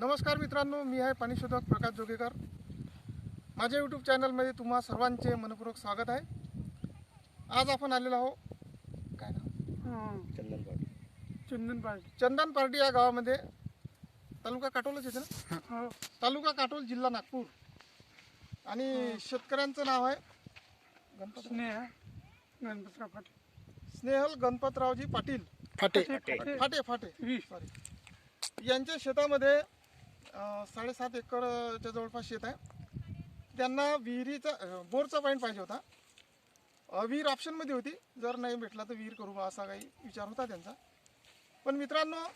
नमस्कार मित्रांनो मी आहे पाणीशोधक प्रकाश जोगेकर. माझ्या यूट्यूब चॅनलमध्ये तुम्हा सर्वांचे मनपूर्वक स्वागत आहे. आज आपण आलेलो आहो काय नाव? चंदन पाटील चंदन पार्टी चंदन पार्टी या गावामध्ये तालुका काटोलच येते ना? हो. तालुका काटोल जिल्हा नागपूर. आणि शेतकऱ्यांचं नाव आहे गणपत स्नेहा गणपतराव पाटील. स्नेहल गणपतरावजी पाटील. फाटे. फाटे. फाटे. सॉरी यांच्या शेतामध्ये साडेसात एकरच्या जवळपास शेत आहे. त्यांना विहिरीचा बोरचा पॉईंट पाहिजे होता. विहीर ऑप्शनमध्ये होती. जर नाही भेटला तर विहीर करू बा असा काही विचार होता त्यांचा. पण मित्रांनो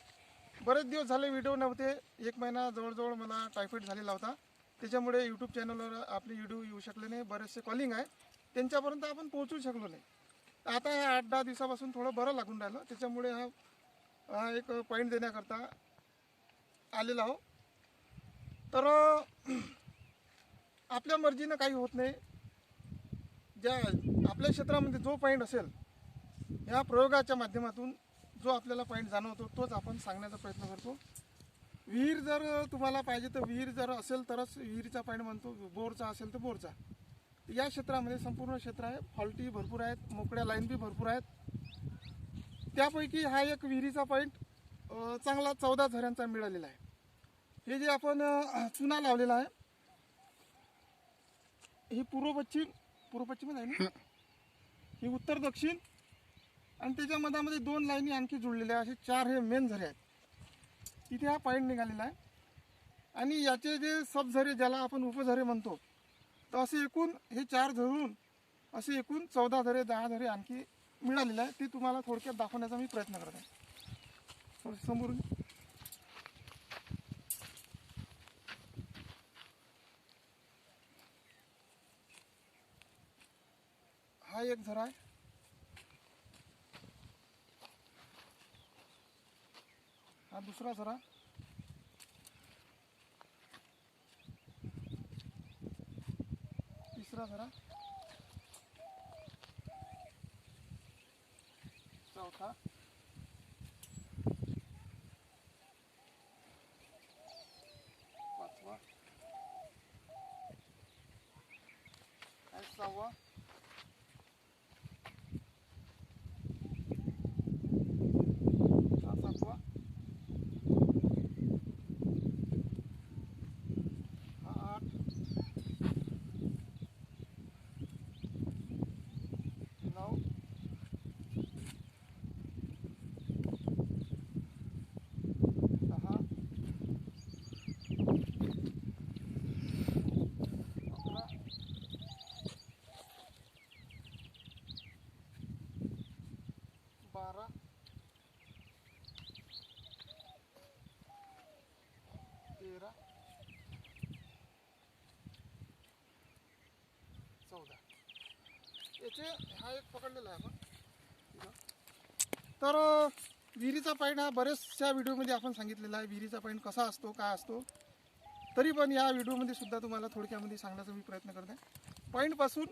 बरेच दिवस झाले व्हिडिओ नव्हते. एक महिना जवळजवळ मला टायफॉईड झालेला होता. त्याच्यामुळे यूट्यूब चॅनलवर आपले व्हिडिओ येऊ शकले नाही. बरेचसे कॉलिंग आहे. त्यांच्यापर्यंत आपण पोहोचू शकलो नाही. आता ह्या आठ दहा दिवसापासून थोडं बरं लागून राहिलं. त्याच्यामुळे हा हा एक पॉईंट देण्याकरता आलेला आहो तर आपल्या मर्जीनं काही होत नाही. ज्या आपल्या क्षेत्रामध्ये जो पॉईंट असेल या प्रयोगाच्या माध्यमातून जो आपल्याला पॉईंट जाणवतो तोच आपण सांगण्याचा प्रयत्न करतो. विहीर जर तुम्हाला पाहिजे तर विहीर जर असेल तरच विहिरीचा पॉईंट म्हणतो बोरचा असेल तर बोरचा. या क्षेत्रामध्ये संपूर्ण क्षेत्र आहे फॉल्टी भरपूर आहेत मोकळ्या लाईन बी भरपूर आहेत. त्यापैकी हा एक विहिरीचा पॉईंट चांगला चौदा झऱ्यांचा मिळालेला आहे. हे जे आपण चुना लावलेला आहे ही पूर्व पश्चिम पूर्व पश्चिमच आहे ना? ही. उत्तर दक्षिण आणि त्याच्या मधामध्ये दोन लाईनी आणखी जुळलेल्या असे चार हे मेन झरे आहेत. इथे हा पॉईंट निघालेला आहे. आणि याचे जे सबझरे ज्याला आपण उपझरे म्हणतो तर असे एकूण हे चार धरून असे एकूण चौदा झरे दहा झरे आणखी मिळालेले आहे ते तुम्हाला थोडक्यात दाखवण्याचा मी प्रयत्न करत आहे. समोरून. एक झरा आहे हा दुसरा झरा तिसरा झरा चौथा. पाचवा. आणि सहावा हा सातवा हा आठ नऊ दहा अकरा बारा तेरा चौदा याचे हा एक पकडलेला आहे आपण. तर विहिरीचा पॉईंट हा बरेचशा व्हिडिओमध्ये आपण सांगितलेला आहे. विहिरीचा पॉईंट कसा असतो काय असतो तरी पण या व्हिडिओमध्ये सुद्धा तुम्हाला थोडक्यामध्ये सांगण्याचा मी प्रयत्न करत आहे पॉईंटपासून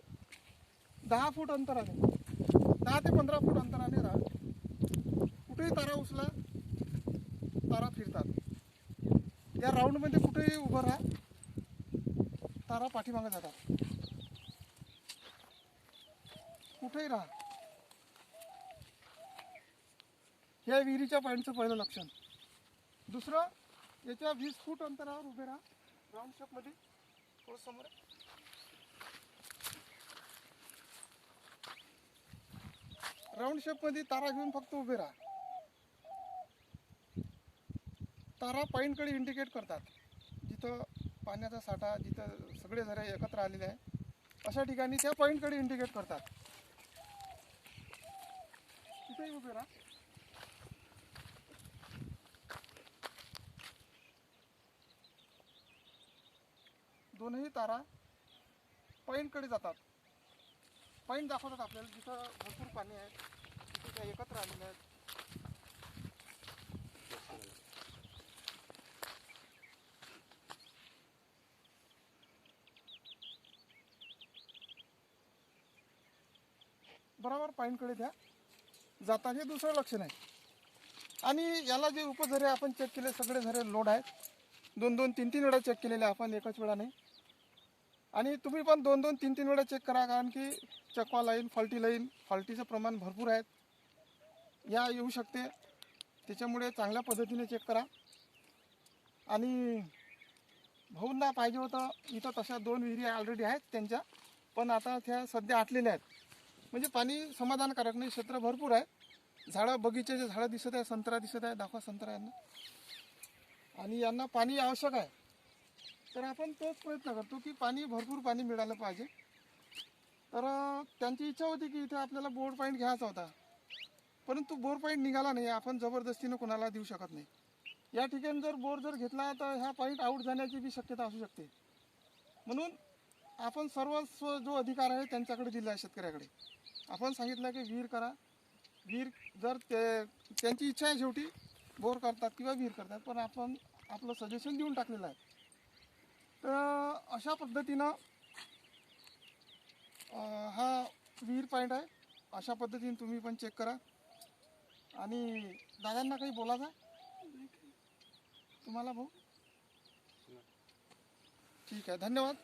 दहा फूट अंतराने दहा ते पंधरा फूट अंतराने राहा कुठेही तारा उचला तारा फिरतात. या राऊंडमध्ये कुठेही उभं राहा तारा पाठीमागं जातात. कुठेही राहा. हे विहिरीच्या पॉईंटचं पहिलं लक्षण. दुसरं याच्या वीस फूट अंतरावर उभे राहा. राऊंड शेपमध्ये थोडं समोर राऊंड शेपमध्ये तारा घेऊन फक्त उभे राहा. तारा पॉईंटकडे इंडिकेट करतात. जिथं पाण्याचा साठा जिथं सगळे झरे एकत्र आलेले आहे अशा ठिकाणी त्या पॉईंटकडे इंडिकेट करतात. तिथेही उभे राहा दोनही तारा पैनकडे जातात. पैन दाखवतात आपल्याला जिथं भरपूर पाणी आहे तिथे त्या एकत्र आलेल्या आहेत. बरोबर पॉईंटकडे द्या. जातात हे दुसरं लक्षण आहे आणि याला जे उपझरे आपण चेक केले सगळे झरे लोड आहेत. दोन दोन तीन तीन वेळा चेक केलेले आपण एकाच वेळा नाही. आणि तुम्ही पण दोन दोन तीन तीन वेळा चेक करा कारण की चकवा लाईन फॉल्टी लाईन फॉल्टीचं प्रमाण भरपूर आहेत. या येऊ शकते. त्याच्यामुळे चांगल्या पद्धतीने चेक करा. आणि भाऊंना पाहिजे होतं इथं तशा दोन विहिरी ऑलरेडी आहेत त्यांच्या पण आता त्या सध्या आटलेल्या आहेत. म्हणजे पाणी समाधानकारक नाही क्षेत्र भरपूर आहे. झाडं बगीचेचे झाडं दिसत आहे संत्रा दिसत आहे दाखवा संत्रा यांना. आणि यांना पाणी आवश्यक आहे. तर आपण तोच प्रयत्न करतो की पाणी भरपूर पाणी मिळालं पाहिजे. तर त्यांची इच्छा होती की इथे आपल्याला बोर पॉईंट घ्यायचा होता. परंतु बोर पॉईंट निघाला नाही आपण जबरदस्तीनं कोणाला देऊ शकत नाही. या ठिकाणी जर बोर जर घेतला तर ह्या पॉईंट आऊट जाण्याची बी शक्यता असू शकते. म्हणून आपण सर्वस्व जो अधिकार आहे त्यांच्याकडे दिला आहे शेतकऱ्याकडे. आपण सांगितलं की विहीर करा. विहीर जर ते त्यांची इच्छा आहे शेवटी बोर करतात किंवा विहीर करतात पण आपण आपलं सजेशन देऊन टाकलेलं आहे. तर अशा पद्धतीनं हा विहीर पॉईंट आहे. अशा पद्धतीने तुम्ही पण चेक करा. आणि दादांना काही बोलायचं तुम्हाला भाऊ? ठीक आहे धन्यवाद.